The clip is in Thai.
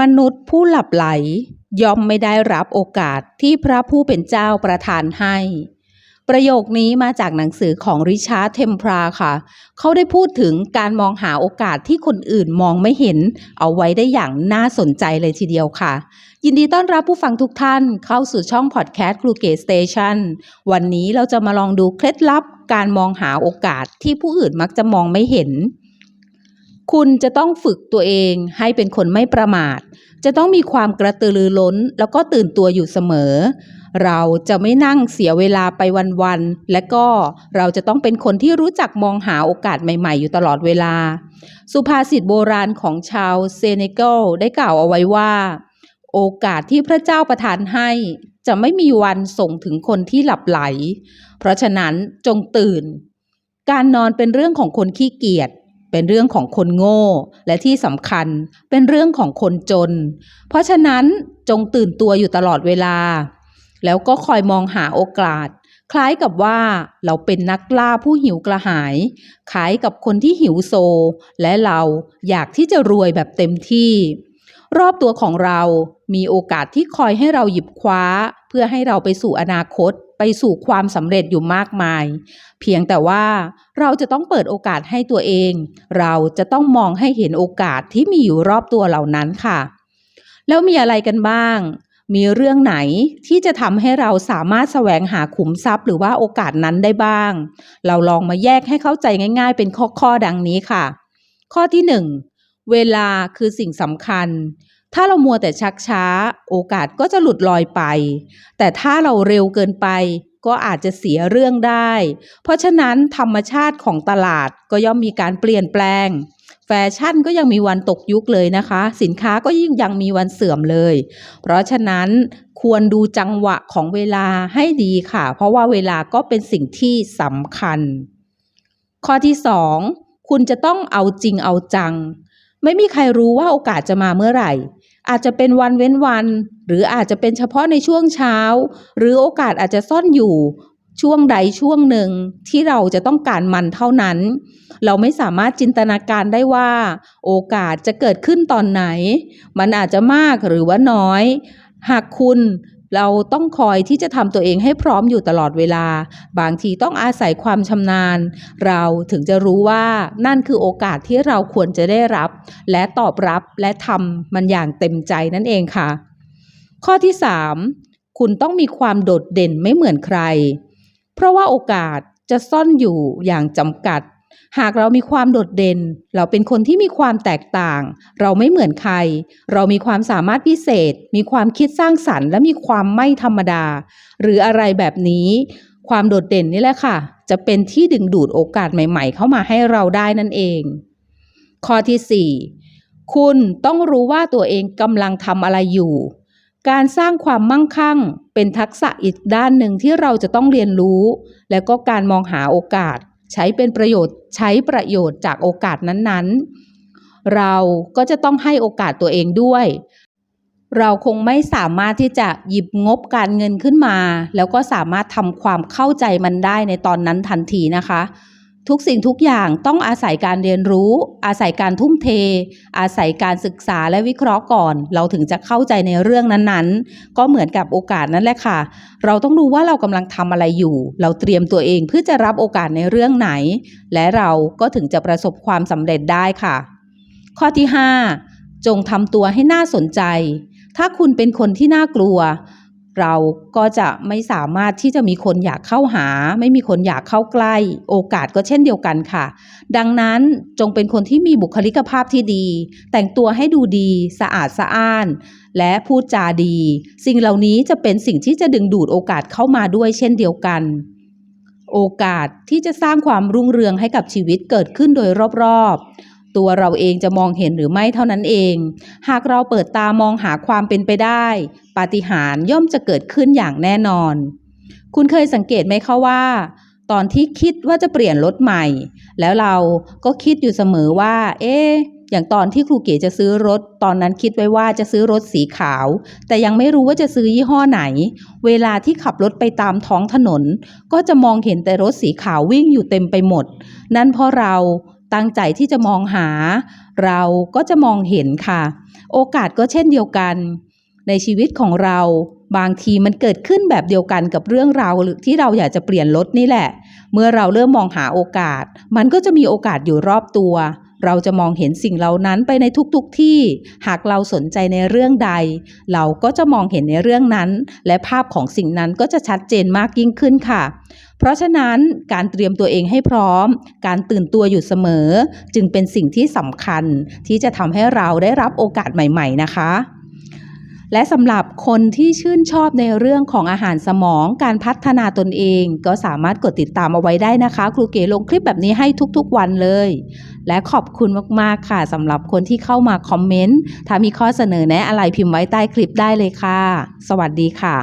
มนุษย์ผู้หลับไหลย่อมไม่ได้รับโอกาสที่พระผู้เป็นเจ้าประทานให้ ประโยคนี้มาจากหนังสือของริชาร์ดเทมพราค่ะ เขาได้พูดถึงการมองหาโอกาสที่คนอื่นมองไม่เห็น เอาไว้ได้อย่างน่าสนใจเลยทีเดียวค่ะ ยินดีต้อนรับผู้ฟังทุกท่านเข้าสู่ช่องพอดแคสต์ครูเกสเตชันวันนี้เราจะมาลองดูเคล็ดลับการมองหาโอกาสที่ผู้อื่นมักจะมองไม่เห็น คุณจะต้องฝึกตัวเองให้เป็นคนไม่ประมาท จะต้องมีความกระตือรือร้น แล้วก็ตื่นตัวอยู่เสมอ เราจะไม่นั่งเสียเวลาไปวันๆ และก็เราจะต้องเป็นคนที่รู้จักมองหาโอกาสใหม่ๆ อยู่ตลอดเวลา สุภาษิตโบราณของชาวเซเนกัลได้กล่าวเอาไว้ว่า โอกาสที่พระเจ้าประทานให้จะไม่มีวันส่งถึงคนที่หลับไหล เพราะฉะนั้นจงตื่น การนอนเป็นเรื่องของคนขี้เกียจ เป็นเรื่องของคนโง่ และที่สำคัญเป็นเรื่องของคนจน เพราะฉะนั้นจงตื่นตัวอยู่ตลอดเวลา แล้วก็คอยมองหาโอกาส คล้ายกับว่าเราเป็นนักล่าผู้หิวกระหาย คล้ายกับคนที่หิวโซ และเราอยากที่จะรวยแบบเต็มที่ รอบตัวของเรามีโอกาสที่คอยให้เราหยิบคว้า เพื่อให้เราไปสู่อนาคต ไปสู่ความสำเร็จอยู่มากมาย เพียงแต่ว่าเราจะต้องเปิดโอกาสให้ตัวเอง เราจะต้องมองให้เห็นโอกาสที่มีอยู่รอบตัวเหล่านั้นค่ะ แล้วมีอะไรกันบ้าง มีเรื่องไหนที่จะทำให้เราสามารถแสวงหาขุมทรัพย์ หรือว่าโอกาสนั้นได้บ้าง เราลองมาแยกให้เข้าใจง่าย ๆ เป็นข้อๆดังนี้ค่ะ ข้อที่หนึ่งเวลาคือสิ่งสำคัญ ถ้าเรามัวแต่ชักช้า โอกาสก็จะหลุดลอยไป แต่ถ้าเราเร็วเกินไป ก็อาจจะเสียเรื่องได้ เพราะฉะนั้นธรรมชาติของตลาดก็ย่อมมีการเปลี่ยนแปลง แฟชั่นก็ยังมีวันตกยุคเลยนะคะ สินค้าก็ยิ่งยังมีวันเสื่อมเลย เพราะฉะนั้นควรดูจังหวะของเวลาให้ดีค่ะ เพราะว่าเวลาก็เป็นสิ่งที่สำคัญ ข้อที่สองคุณจะต้องเอาจริงเอาจัง ไม่มีใครรู้ว่าโอกาสจะมาเมื่อไหร่ อาจจะเป็นวันเว้นวัน หรืออาจจะเป็นเฉพาะในช่วงเช้า หรือโอกาสอาจจะซ่อนอยู่ช่วงใดช่วงหนึ่งที่เราจะต้องการมันเท่านั้น เราไม่สามารถจินตนาการได้ว่า โอกาสจะเกิดขึ้นตอนไหน มันอาจจะมากหรือว่าน้อย หากคุณ เราต้องคอยที่จะทำตัวเองให้พร้อมอยู่ตลอดเวลา บางทีต้องอาศัยความชำนาญ เราถึงจะรู้ว่านั่นคือโอกาสที่เราควรจะได้รับ และตอบรับและทำมันอย่างเต็มใจนั่นเองค่ะ ข้อที่ 3 คุณต้องมีความโดดเด่นไม่เหมือนใคร เพราะว่าโอกาสจะซ่อนอยู่อย่างจำกัด หากเรามีความโดดเด่น เราเป็นคนที่มีความแตกต่าง เราไม่เหมือนใคร เรามีความสามารถพิเศษ มีความคิดสร้างสรรค์ และมีความไม่ธรรมดา หรืออะไรแบบนี้ ความโดดเด่นนี่แหละค่ะ จะเป็นที่ดึงดูดโอกาสใหม่ ๆ เข้ามาให้เราได้นั่นเอง ข้อที่ 4 คุณต้องรู้ว่าตัวเองกำลังทำอะไรอยู่ การสร้างความมั่งคั่ง เป็นทักษะอีกด้านหนึ่งที่เราจะต้องเรียนรู้ แล้วก็การมองหาโอกาส ใช้เป็นประโยชน์ใช้ประโยชน์จากโอกาสนั้นๆ เราก็จะต้องให้โอกาสตัวเองด้วย เราคงไม่สามารถที่จะหยิบงบการเงินขึ้นมา แล้วก็สามารถทำความเข้าใจมันได้ในตอนนั้นทันทีนะคะ ทุกสิ่งทุกอย่างต้องอาศัยการเรียนรู้ อาศัยการทุ่มเท อาศัยการศึกษาและวิเคราะห์ก่อน เราถึงจะเข้าใจในเรื่องนั้นๆ ก็เหมือนกับโอกาสนั่นแหละค่ะ เราต้องรู้ว่าเรากำลังทำอะไรอยู่ เราเตรียมตัวเองเพื่อจะรับโอกาสในเรื่องไหน และเราก็ถึงจะประสบความสำเร็จได้ค่ะ ข้อที่ 5 จงทำตัวให้น่าสนใจ ถ้าคุณเป็นคนที่น่ากลัว เราก็จะไม่สามารถที่จะมีคนอยากเข้าหา ไม่มีคนอยากเข้าใกล้ โอกาสก็เช่นเดียวกันค่ะ ดังนั้นจงเป็นคนที่มีบุคลิกภาพที่ดี แต่งตัวให้ดูดี สะอาดสะอ้าน และพูดจาดี สิ่งเหล่านี้จะเป็นสิ่งที่จะดึงดูดโอกาสเข้ามาด้วยเช่นเดียวกัน โอกาสที่จะสร้างความรุ่งเรืองให้กับชีวิตเกิดขึ้นโดยรอบๆ ตัวเราเองจะมองเห็นหรือไม่เท่านั้นเอง หากเราเปิดตามองหาความเป็นไปได้ ปาฏิหาริย์ย่อมจะเกิดขึ้นอย่างแน่นอน คุณเคยสังเกตไหมคะว่า ตอนที่คิดว่าจะเปลี่ยนรถใหม่ แล้วเราก็คิดอยู่เสมอว่า เอ๊อย่างตอนที่ครูเก๋จะซื้อรถ ตอนนั้นคิดไว้ว่าจะซื้อรถสีขาว แต่ยังไม่รู้ว่าจะซื้อยี่ห้อไหน เวลาที่ขับรถไปตามท้องถนน ก็จะมองเห็นแต่รถสีขาววิ่งอยู่เต็มไปหมด นั่นเพราะเรา ตั้งใจที่จะมองหา เราก็จะมองเห็นค่ะ โอกาสก็เช่นเดียวกัน ในชีวิตของเราบางทีมันเกิดขึ้นแบบเดียวกันกับเรื่องราวที่เราอยากจะเปลี่ยนรถนี่แหละ เมื่อเราเริ่มมองหาโอกาส มันก็จะมีโอกาสอยู่รอบตัว เราจะมองเห็นสิ่งเหล่านั้นไปในทุกๆทที่ หากเราสนใจในเรื่องใด เราก็จะมองเห็นในเรื่องนั้น และภาพของสิ่งนั้นก็จะชัดเจนมากยิ่งขึ้นค่ะ เพราะฉะนั้นการเตรียมตัวเองให้พร้อม การตื่นตัวอยู่เสมอ จึงเป็นสิ่งที่สำคัญที่จะทำให้เราได้รับโอกาสใหม่ ๆ นะคะและสำหรับคนที่ชื่นชอบในเรื่องของอาหารสมองการพัฒนาตนเอง ก็สามารถกดติดตามเอาไว้ได้นะคะ ครูเก๋ลงคลิปแบบนี้ให้ทุกๆวันเลย และขอบคุณมากๆค่ะสำหรับคนที่เข้ามาคอมเมนต์ ถ้ามีข้อเสนอแนะอะไรพิมพ์ไว้ใต้คลิปได้เลยค่ะ สวัสดีค่ะ